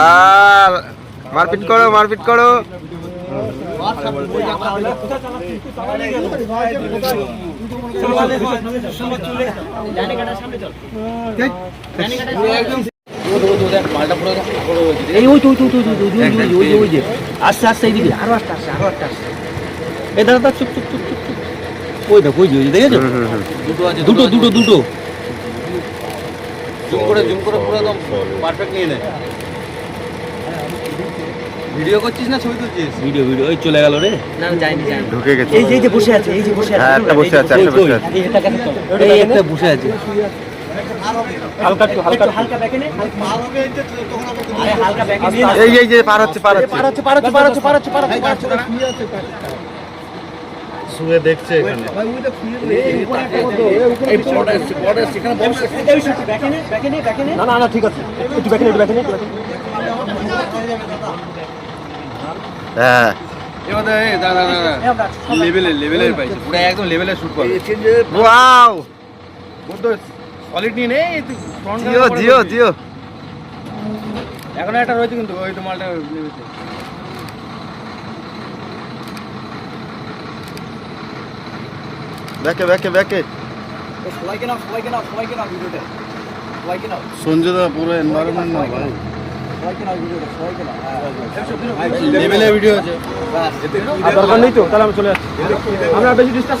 আর মারপিট করো মারপিট করো এই ওই তো ওই ওই ওই ওই তো, ওই তো, ওই যে, আস্তে আস্তে এইদিকে আরও আস্তে আস্তে আরও আস্তে আস্তে এই দাদা চুপ চুপ চুপ ওইটা কই জুড়ি দেখেছ দুটো আছে দুটো দুটো দুটো জুম করে জুম করে পুরো একদম পারফেক্ট নিয়ে নে ভিডিও করছিস না ছবি তুলছিস ভিডিও ভিডিও ওই চলে গেল রে না যাইনি যাইনি ঢুকে গেছে এই যে বসে আছে এই যে বসে আছে একটা বসে আছে একটা বসে আছে এই একটা বসে আছে হালকা হালকা হালকা ব্যাকে নে হালকা ব্যাকে এই এই যে পার হচ্ছে পার হচ্ছে পার হচ্ছে পার হচ্ছে পার হচ্ছে পার হচ্ছে পার হচ্ছে শুয়ে দেখছে এখানে। হ্যাঁ। লেভেলের লেভেলের লেভেলের শুট করবে ওয়াও বন্ধু সলিড নিয়ে নেই জিও জিও জিও এখন একটা রয়েছে কিন্তু ওই তোমারটা ব্যাকে ব্যাকে ব্যাকে সবাইকে নাও পুরো না ভাই ভিডিও আছে দরকার নেই তো তাহলে আমি চলে আমরা বেশি ডিসকাস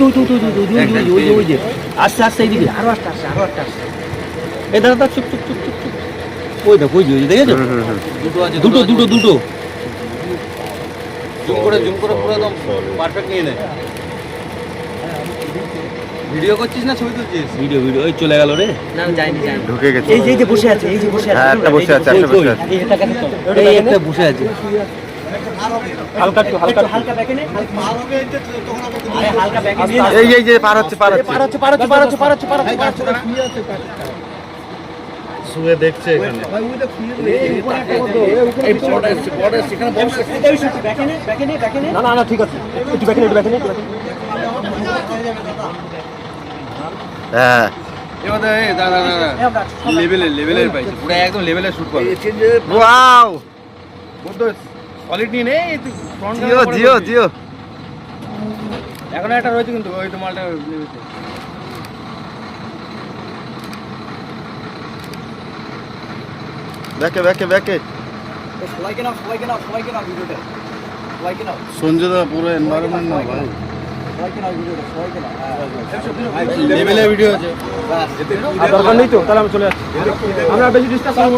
তো, ওই যে, ওই যে। আস্তে আস্তে এইদিকে। আরও আস্তে আস্তে আরও আস্তে আস্তে এই দাদা দাদা চুপ চুপ চুপ চুপ চুপ। ওই দেখো ওই যে ওই দেখেছ? হুম, হুম, হুম। দুটো আছে দুটো দুটো দুটো। জুম করে জুম করে পুরো একদম পারফেক্ট নিয়ে নে। ভিডিও করছিস না ছবি তুলছিস? ভিডিও ভিডিও ওই চলে গেল রে। না যাইনি যাইনি। ঢুকে গেছে। এই যে বসে আছে এই যে বসে আছে। হ্যাঁ, একটা বসে আছে একটা বসে আছে এই একটা বসে আছে। এই এই যে পার হচ্ছে পার হচ্ছে। শুয়ে দেখছে ঠিক আছে। হ্যাঁ। লেভেলের পাইছে পুরো একদম লেভেলে শুট করবে ওয়াও বলতো সলিড নিয়ে নে এই তুই front camera জিও জিও বলছিস। জিও। এখন একটা রয়েছে কিন্তু ওই তো মালটা ব্যাকে ব্যাকে ব্যাকে সঞ্জয়দা পুরো এনভায়রনমেন্ট না ভাই। দরকার নেই তো? তাহলে আমি চলে যাচ্ছি। আমরা বেশি ডিস্টার্ব